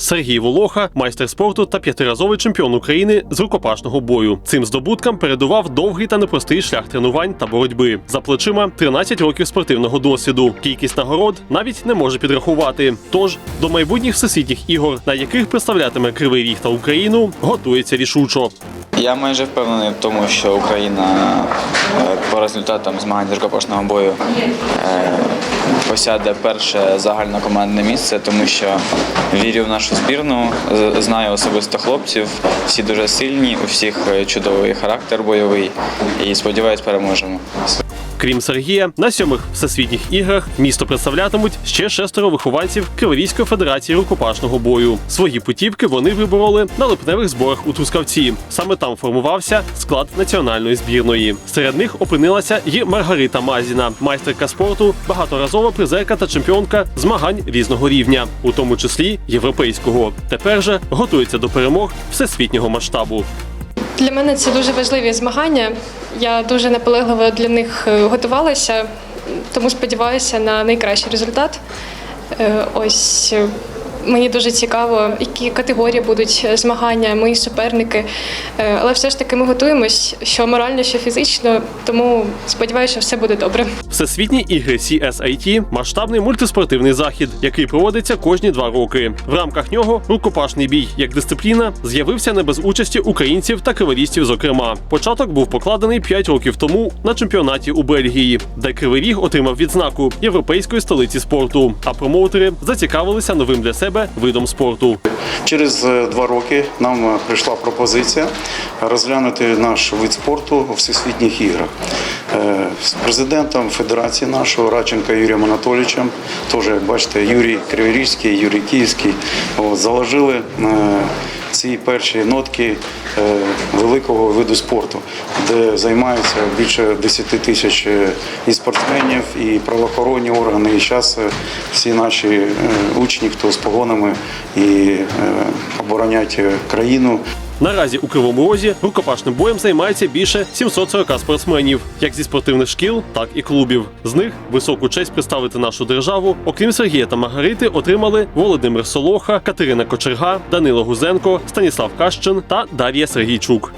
Сергій Волоха, майстер спорту та п'ятиразовий чемпіон України з рукопашного бою. Цим здобуткам передував довгий та непростий шлях тренувань та боротьби. За плечима 13 років спортивного досвіду. Кількість нагород навіть не може підрахувати. Тож до майбутніх всесвітніх ігор, на яких представлятиме Кривий Ріг та Україну, готується рішучо. Я майже впевнений в тому, що Україна е, по результатам змагань з рукопашного бою е, посяде перше загальнокомандне місце, тому що вірю в нашу збірну, знаю особисто хлопців, всі дуже сильні, у всіх е, чудовий характер бойовий і сподіваюсь, переможемо. Крім Сергія, на сьомих всесвітніх іграх місто представлятимуть ще шестеро вихованців Криворізької федерації рукопашного бою. Свої путівки вони вибороли на липневих зборах у Трускавці. Саме там формувався склад національної збірної. Серед них опинилася і Маргарита Мазіна, майстерка спорту, багаторазова призерка та чемпіонка змагань різного рівня, у тому числі європейського. Тепер же готується до перемог всесвітнього масштабу. Для мене це дуже важливі змагання. Я дуже наполегливо для них е, готувалася, тому сподіваюся на найкращий результат. Е, Ось е, мені дуже цікаво, які категорії будуть е, змагання, мої суперники. Е, Але все ж таки ми готуємось, що морально, що фізично, тому сподіваюся, що все буде добре. Всесвітні ігри CSIT – масштабний мультиспортивний захід, який проводиться кожні два роки. В рамках нього рукопашний бій як дисципліна з'явився не без участі українців та криворістів. Зокрема, початок був покладений 5 років тому на чемпіонаті у Бельгії, де Кривий Ріг отримав відзнаку європейської столиці спорту. А промоутери зацікавилися новим для себе видом спорту. Через е, два роки нам е, прийшла пропозиція розглянути наш вид спорту у всесвітніх іграх. Е, З президентом федерації нашого Радченка Юрієм Анатолійовичем, теж як бачите, Юрій Криворізький, Юрій Київський, от, заложили е, ці перші нотки е, великого виду спорту, де займаються більше 10 тисяч і спортсменів, і правоохоронні органи. І зараз всі наші учні, хто з погонами і оборонять країну. Наразі у Кривому Розі рукопашним боєм займається більше 740 спортсменів, як зі спортивних шкіл, так і клубів. З них високу честь представити нашу державу, окрім Сергія та Маргарити, отримали Володимир Солоха, Катерина Кочерга, Данило Гузенко, Станіслав Кащин та Дар'я Сергійчук.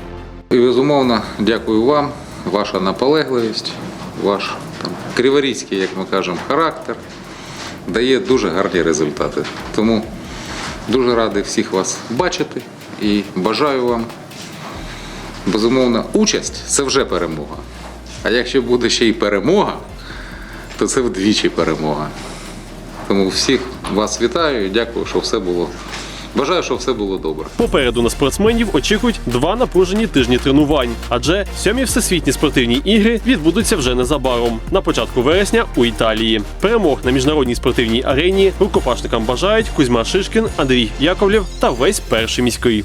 І безумовно, дякую вам, ваша наполегливість, ваш там, криворізький, як ми кажемо, характер дає дуже гарні результати. Тому дуже радий всіх вас бачити і бажаю вам. Безумовно, участь це вже перемога. А якщо буде ще й перемога, то це вдвічі перемога. Тому всіх вас вітаю і дякую, що все було. Бажаю, щоб все було добре. Попереду на спортсменів очікують два напружені тижні тренувань, адже сьомі всесвітні спортивні ігри відбудуться вже незабаром на початку вересня у Італії. Перемог на міжнародній спортивній арені рукопашникам бажають Кузьма Шишкін, Андрій Яковлєв та весь перший міський.